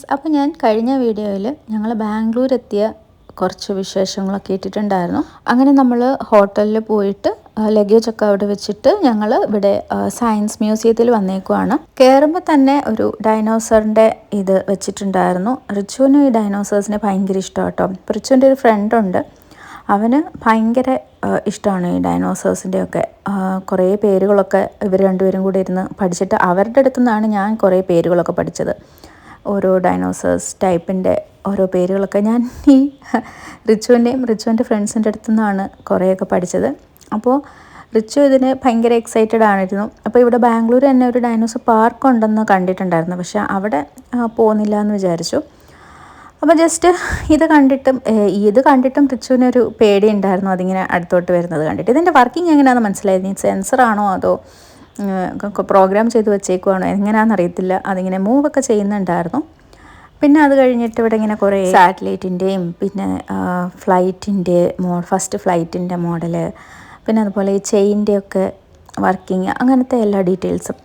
Friends അപ്പോൾ ഞാൻ കഴിഞ്ഞ വീഡിയോയിൽ ഞങ്ങൾ ബാംഗ്ലൂർ എത്തിയ കുറച്ച് വിശേഷങ്ങളൊക്കെ ഇട്ടിട്ടുണ്ടായിരുന്നു. അങ്ങനെ നമ്മൾ ഹോട്ടലിൽ പോയിട്ട് ലഗേജ് ഒക്കെ അവിടെ വെച്ചിട്ട് ഞങ്ങൾ ഇവിടെ സയൻസ് മ്യൂസിയത്തിൽ വന്നേക്കുവാണ്. കയറുമ്പോൾ തന്നെ ഒരു ഡൈനോസറിന്റെ ഇത് വെച്ചിട്ടുണ്ടായിരുന്നു. റിച്ചുവിന് ഈ ഡൈനോസേഴ്സിനെ ഭയങ്കര ഇഷ്ടം കേട്ടോ റിച്ചുവിന്റെ ഒരു ഫ്രണ്ടുണ്ട് അവന് ഭയങ്കര ഇഷ്ടമാണ് ഈ ഡൈനോസേഴ്സിന്റെ ഒക്കെ കുറേ പേരുകളൊക്കെ ഇവർ രണ്ടുപേരും കൂടി ഇരുന്ന് പഠിച്ചിട്ട് അവരുടെ അടുത്തു നിന്നാണ് ഞാൻ കുറേ പേരുകളൊക്കെ പഠിച്ചത്. ഓരോ ഡൈനോസേഴ്സ് ടൈപ്പിന്റെ ഓരോ പേരുകളൊക്കെ ഞാൻ ഈ റിച്ചുവിന്റെയും റിച്ചുവിന്റെ ഫ്രണ്ട്സിന്റെ അടുത്തു നിന്നാണ് കുറേയൊക്കെ പഠിച്ചത്. അപ്പോൾ റിച്ചു ഇതിന് ഭയങ്കര എക്സൈറ്റഡ് ആണിരുന്നു. അപ്പോൾ ഇവിടെ ബാംഗ്ലൂർ തന്നെ ഒരു ഡൈനോസർ പാർക്ക് ഉണ്ടെന്ന് കണ്ടിട്ടുണ്ടായിരുന്നു. പക്ഷേ അവിടെ പോകുന്നില്ല എന്ന് വിചാരിച്ചു. അപ്പോൾ ജസ്റ്റ് ഇത് കണ്ടിട്ടും ഇത് കണ്ടിട്ടും റിച്ചുവിനൊരു പേടി ഉണ്ടായിരുന്നു. അതിങ്ങനെ അടുത്തോട്ട് വരുന്നത് കണ്ടിട്ട്. ഇതിന്റെ വർക്കിംഗ് എങ്ങനെയാണെന്ന് മനസ്സിലായിരുന്നു സെൻസറാണോ അതോ പ്രോഗ്രാം ചെയ്ത് വെച്ചേക്കുവാണോ? എങ്ങനെയാണെന്ന് അറിയത്തില്ല അതിങ്ങനെ മൂവൊക്കെ ചെയ്യുന്നുണ്ടായിരുന്നു. പിന്നെ അത് കഴിഞ്ഞിട്ട് ഇവിടെ ഇങ്ങനെ കുറേ സാറ്റലൈറ്റിന്റെയും പിന്നെ ഫ്ലൈറ്റിന്റെ മോ ഫസ്റ്റ് ഫ്ലൈറ്റിന്റെ മോഡൽ പിന്നെ അതുപോലെ ഈ ചെയിന്റെ ഒക്കെ വർക്കിംഗ് അങ്ങനത്തെ എല്ലാ ഡീറ്റെയിൽസും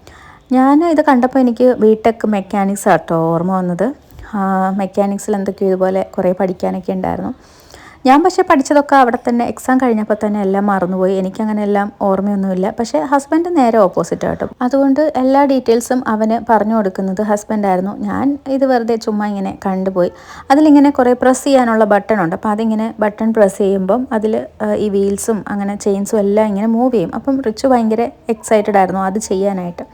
ഞാൻ ഇത് കണ്ടപ്പോൾ എനിക്ക് ബിടെക് മെക്കാനിക്സ് ആട്ടോ ഓർമ്മ വന്നത്. മെക്കാനിക്സിൽ എന്തൊക്കെയോ ഇതുപോലെ കുറേ പഠിക്കാനൊക്കെ ഉണ്ടായിരുന്നു. ഞാൻ പക്ഷേ പഠിച്ചതൊക്കെ അവിടെ തന്നെ എക്സാം കഴിഞ്ഞപ്പോൾ തന്നെ എല്ലാം മറന്നുപോയി. എനിക്കങ്ങനെ എല്ലാം ഓർമ്മയൊന്നുമില്ല. പക്ഷേ ഹസ്ബൻഡ് നേരെ ഓപ്പോസിറ്റ് ആട്ടോ. അതുകൊണ്ട് എല്ലാ ഡീറ്റെയിൽസും അവന് പറഞ്ഞു കൊടുക്കുന്നത് ഹസ്ബൻഡായിരുന്നു ഞാൻ ഇത് വെറുതെ ചുമ്മാ ഇങ്ങനെ കണ്ടുപോയി. അതിലിങ്ങനെ കുറേ പ്രസ് ചെയ്യാനുള്ള ബട്ടൺ ഉണ്ട്. അപ്പോൾ അതിങ്ങനെ ബട്ടൺ പ്രസ് ചെയ്യുമ്പം അതിൽ ഈ വീൽസും അങ്ങനെ ചെയിൻസും എല്ലാം ഇങ്ങനെ മൂവ് ചെയ്യും. അപ്പം റിച്ചു ഭയങ്കര എക്സൈറ്റഡ് ആയിരുന്നു അത് ചെയ്യാനായിട്ട്.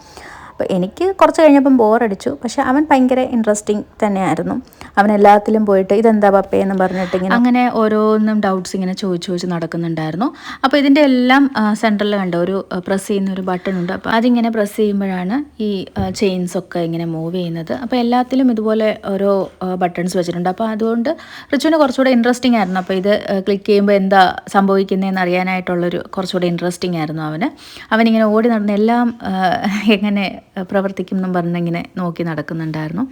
അപ്പോൾ എനിക്ക് കുറച്ച് കഴിഞ്ഞപ്പം ബോറടിച്ചു. പക്ഷേ അവൻ ഭയങ്കര ഇൻട്രസ്റ്റിംഗ് തന്നെയായിരുന്നു. അവൻ എല്ലാത്തിലും പോയിട്ട് ഇതെന്താ പപ്പേ? എന്ന് പറഞ്ഞിട്ട് ഇങ്ങനെ അങ്ങനെ ഓരോന്നും ഡൗട്ട്സ് ഇങ്ങനെ ചോദിച്ചു ചോദിച്ച് നടക്കുന്നുണ്ടായിരുന്നു. അപ്പോൾ ഇതിന്റെ എല്ലാം സെന്ററിൽ കണ്ട ഒരു പ്രസ് ചെയ്യുന്ന ഒരു ബട്ടൺ ഉണ്ട്. അപ്പോൾ അതിങ്ങനെ പ്രസ് ചെയ്യുമ്പോഴാണ് ഈ ചെയിൻസ് ഒക്കെ ഇങ്ങനെ മൂവ് ചെയ്യുന്നത്. അപ്പോൾ എല്ലാത്തിലും ഇതുപോലെ ഓരോ ബട്ടൺസ് വെച്ചിട്ടുണ്ട്. അപ്പോൾ അതുകൊണ്ട് റിച്ചുവിന് കുറച്ചുകൂടെ ഇൻട്രസ്റ്റിംഗ് ആയിരുന്നു. അപ്പോൾ ഇത് ക്ലിക്ക് ചെയ്യുമ്പോൾ എന്താ സംഭവിക്കുന്നതെന്ന് അറിയാനായിട്ടുള്ളൊരു കുറച്ചുകൂടെ ഇൻട്രസ്റ്റിംഗ് ആയിരുന്നു അവന്. അവനിങ്ങനെ ഓടി നടന്ന് എല്ലാം എങ്ങനെ പ്രവർത്തിക്കും എന്നും പറഞ്ഞിങ്ങനെ നോക്കി നടക്കുന്നുണ്ടായിരുന്നു.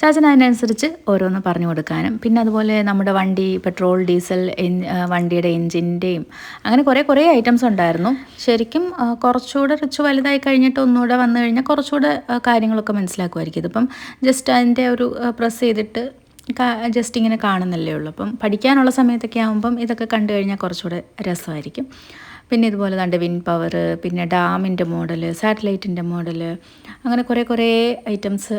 ചാച്ചൻ അതിനനുസരിച്ച് ഓരോന്ന് പറഞ്ഞു കൊടുക്കാനും. പിന്നെ അതുപോലെ നമ്മുടെ വണ്ടി പെട്രോൾ ഡീസൽ വണ്ടിയുടെ എൻജിന്റെയും അങ്ങനെ കുറേ കുറേ ഐറ്റംസ് ഉണ്ടായിരുന്നു. ശരിക്കും കുറച്ചുകൂടെ റിച്ച് വലുതായി കഴിഞ്ഞിട്ട് ഒന്നുകൂടെ വന്നു കഴിഞ്ഞാൽ കുറച്ചുകൂടെ കാര്യങ്ങളൊക്കെ മനസ്സിലാക്കുമായിരിക്കും. ഇതിപ്പം ജസ്റ്റ് അതിന്റെ ഒരു പ്രസ് ചെയ്തിട്ട് ജസ്റ്റ് ഇങ്ങനെ കാണുന്നല്ലേ ഉള്ളൂ. അപ്പം പഠിക്കാനുള്ള സമയത്തൊക്കെ ആകുമ്പം ഇതൊക്കെ കണ്ടു കഴിഞ്ഞാൽ കുറച്ചുകൂടെ രസമായിരിക്കും. പിന്നെ ഇതുപോലെ തന്നെ വിൻ പവർ പിന്നെ ഡാമിന്റെ മോഡൽ സാറ്റലൈറ്റിന്റെ മോഡൽ അങ്ങനെ കുറേ കുറേ ഐറ്റംസ്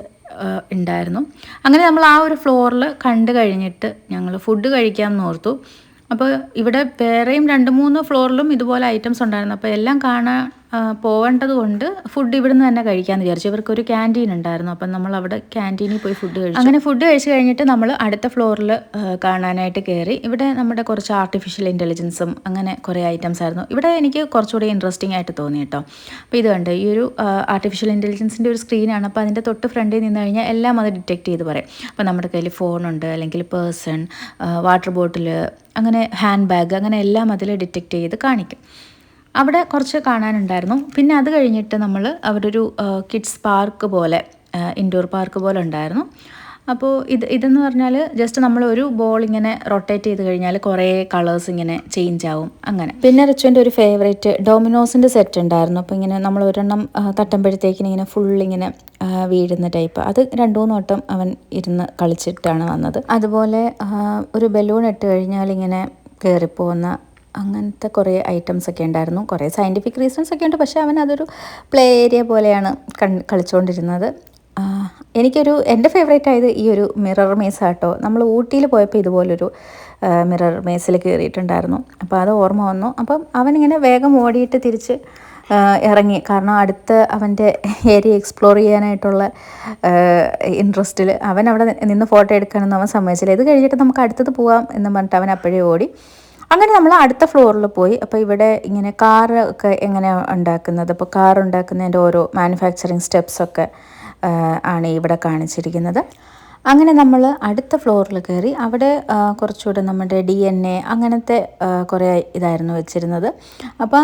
ഉണ്ടായിരുന്നു. അങ്ങനെ നമ്മൾ ആ ഒരു ഫ്ലോറിൽ കണ്ടു കഴിഞ്ഞിട്ട് ഞങ്ങൾ ഫുഡ് കഴിക്കാമെന്ന് ഓർത്തു. അപ്പോൾ ഇവിടെ വേറെയും രണ്ട് മൂന്ന് ഫ്ലോറിലും ഇതുപോലെ ഐറ്റംസ് ഉണ്ടായിരുന്നു. അപ്പോൾ എല്ലാം കാണാൻ പോവേണ്ടത് കൊണ്ട് ഫുഡ് ഇവിടുന്ന് തന്നെ കഴിക്കാൻ വിചാരിച്ചു. ഇവർക്കൊരു ക്യാന്റീൻ ഉണ്ടായിരുന്നു. അപ്പം നമ്മൾ അവിടെ ക്യാന്റീനിൽ പോയി ഫുഡ് കഴിച്ചു. അങ്ങനെ ഫുഡ് കഴിച്ച് കഴിഞ്ഞിട്ട് നമ്മൾ അടുത്ത ഫ്ലോറിൽ കാണാനായിട്ട് കയറി ഇവിടെ നമ്മുടെ കുറച്ച് ആർട്ടിഫിഷ്യൽ ഇന്റലിജൻസും അങ്ങനെ കുറേ ഐറ്റംസ് ആയിരുന്നു. ഇവിടെ എനിക്ക് കുറച്ചുകൂടി ഇൻട്രസ്റ്റിംഗ് ആയിട്ട് തോന്നി കേട്ടോ. അപ്പോൾ ഇത് കണ്ട്? ഈ ഒരു ആർട്ടിഫിഷ്യൽ ഇന്റലിജൻസിന്റെ ഒരു സ്ക്രീനാണ് അപ്പോൾ അതിന്റെ തൊട്ട് ഫ്രണ്ടിൽ നിന്ന് കഴിഞ്ഞാൽ എല്ലാം അത് ഡിറ്റക്ട് ചെയ്ത് പറയും. അപ്പോൾ നമ്മുടെ കയ്യിൽ ഫോണുണ്ട് അല്ലെങ്കിൽ പേഴ്സൺ വാട്ടർ ബോട്ടിൽ അങ്ങനെ ഹാൻഡ് ബാഗ് അങ്ങനെ എല്ലാം അതിൽ ഡിറ്റക്ട് ചെയ്ത് കാണിക്കും. അവിടെ കുറച്ച് കാണാനുണ്ടായിരുന്നു. പിന്നെ അത് കഴിഞ്ഞിട്ട് നമ്മൾ അവിടെ ഒരു കിഡ്സ് പാർക്ക് പോലെ ഇൻഡോർ പാർക്ക് പോലെ ഉണ്ടായിരുന്നു. അപ്പോൾ ഇത് ഇതെന്ന് പറഞ്ഞാൽ ജസ്റ്റ് നമ്മൾ ഒരു ബോൾ ഇങ്ങനെ റൊട്ടേറ്റ് ചെയ്ത് കഴിഞ്ഞാൽ കുറേ കളേഴ്സ് ഇങ്ങനെ ചേഞ്ച് ആവും. അങ്ങനെ. പിന്നെ റിച്ചുവിന്റെ ഒരു ഫേവറേറ്റ് ഡോമിനോസിന്റെ സെറ്റ് ഉണ്ടായിരുന്നു. അപ്പോൾ ഇങ്ങനെ നമ്മൾ ഒരെണ്ണം തട്ടുമ്പോഴത്തേക്കിന് ഇങ്ങനെ ഫുൾ ഇങ്ങനെ വീഴുന്ന ടൈപ്പ് അത് രണ്ടു മൂന്ന് വട്ടം അവൻ ഇരുന്ന് കളിച്ചിട്ടാണ് വന്നത്. അതുപോലെ ഒരു ബലൂൺ ഇട്ട് കഴിഞ്ഞാൽ ഇങ്ങനെ കയറിപ്പോകുന്ന അങ്ങനത്തെ കുറേ ഐറ്റംസ് ഒക്കെ ഉണ്ടായിരുന്നു. കുറേ സയന്റിഫിക് റീസൺസ് ഒക്കെ ഉണ്ട്. പക്ഷേ അവൻ അതൊരു പ്ലേ ഏരിയ പോലെയാണ് കൺ കളിച്ചുകൊണ്ടിരുന്നത് എനിക്കൊരു എന്റെ ഫേവറേറ്റ് ആയത് ഈ ഒരു മിറർ മേസ് ആട്ടോ. നമ്മൾ ഊട്ടിയിൽ പോയപ്പോൾ ഇതുപോലൊരു മിറർ മേസിൽ കയറിയിട്ടുണ്ടായിരുന്നു. അപ്പോൾ അത് ഓർമ്മ വന്നു. അപ്പം അവനിങ്ങനെ വേഗം ഓടിയിട്ട് തിരിച്ച് ഇറങ്ങി. കാരണം അടുത്ത അവന്റെ ഏരിയ എക്സ്പ്ലോർ ചെയ്യാനായിട്ടുള്ള ഇൻട്രസ്റ്റിൽ അവൻ അവിടെ നിന്ന് ഫോട്ടോ എടുക്കാനൊന്നും അവൻ സമ്മതിച്ചില്ല. ഇത് കഴിഞ്ഞിട്ട് നമുക്ക് അടുത്തത് പോവാം എന്ന് പറഞ്ഞിട്ട് അവൻ അപ്പോഴേ ഓടി. അങ്ങനെ നമ്മൾ അടുത്ത ഫ്ലോറിൽ പോയി. അപ്പോൾ ഇവിടെ ഇങ്ങനെ കാർ ഒക്കെ എങ്ങനെയാണ് ഉണ്ടാക്കുന്നത്? അപ്പോൾ കാർ ഉണ്ടാക്കുന്നതിന്റെ ഓരോ മാനുഫാക്ചറിങ് സ്റ്റെപ്സൊക്കെ ആണ് ഇവിടെ കാണിച്ചിരിക്കുന്നത്. അങ്ങനെ നമ്മൾ അടുത്ത ഫ്ലോറിൽ കയറി അവിടെ കുറച്ചുകൂടെ നമ്മുടെ ഡി എൻ എ അങ്ങനത്തെ കുറേ ഇതായിരുന്നു വെച്ചിരുന്നത്. അപ്പോൾ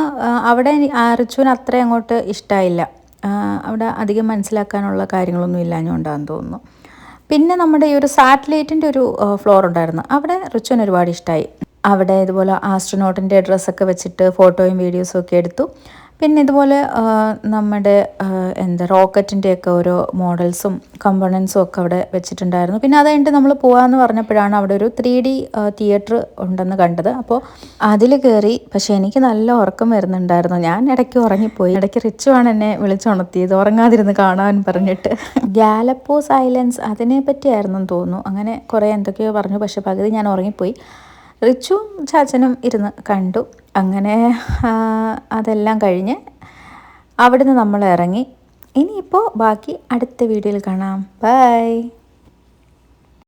അവിടെ റിച്ചുവിന് അത്ര അങ്ങോട്ട് ഇഷ്ടമായില്ല അവിടെ അധികം മനസ്സിലാക്കാനുള്ള കാര്യങ്ങളൊന്നും ഇല്ലാഞ്ഞുകൊണ്ടാന്ന് തോന്നുന്നു. പിന്നെ നമ്മുടെ ഈ ഒരു സാറ്റലൈറ്റിന്റെ ഒരു ഫ്ലോർ ഉണ്ടായിരുന്നു. അവിടെ റിച്ചുവിന് ഒരുപാട് ഇഷ്ടമായി അവിടെ ഇതുപോലെ ആസ്ട്രോനോട്ടിന്റെ ഡ്രസ്സൊക്കെ വെച്ചിട്ട് ഫോട്ടോയും വീഡിയോസും ഒക്കെ എടുത്തു. പിന്നെ ഇതുപോലെ നമ്മുടെ എന്താ റോക്കറ്റിന്റെയൊക്കെ ഓരോ മോഡൽസും കമ്പോണൻസും ഒക്കെ അവിടെ വെച്ചിട്ടുണ്ടായിരുന്നു. പിന്നെ അത് കഴിഞ്ഞിട്ട് നമ്മൾ പോകാമെന്ന് പറഞ്ഞപ്പോഴാണ് അവിടെ ഒരു ത്രീ ഡി തിയേറ്റർ ഉണ്ടെന്ന് കണ്ടത്. അപ്പോൾ അതിൽ കയറി പക്ഷേ എനിക്ക് നല്ല ഉറക്കം വരുന്നുണ്ടായിരുന്നു. ഞാൻ ഇടയ്ക്ക് ഉറങ്ങിപ്പോയി. ഇടയ്ക്ക് റിച്ചുവാണ് എന്നെ വിളിച്ചുണർത്തിയത് ഉറങ്ങാതിരുന്ന് കാണാൻ പറഞ്ഞിട്ട്. ഗാലപ്പോ സൈലൻസ് അതിനെ പറ്റിയായിരുന്നു തോന്നുന്നു. അങ്ങനെ കുറേ എന്തൊക്കെയോ പറഞ്ഞു പക്ഷേ പകുതി ഞാൻ ഉറങ്ങിപ്പോയി. റിച്ചുവും ചാച്ചനും ഇരുന്ന് കണ്ടു. അങ്ങനെ അതെല്ലാം കഴിഞ്ഞ് അവിടുന്ന് നമ്മൾ ഇറങ്ങി. ഇനിയിപ്പോൾ ബാക്കി അടുത്ത വീഡിയോയിൽ കാണാം. ബൈ.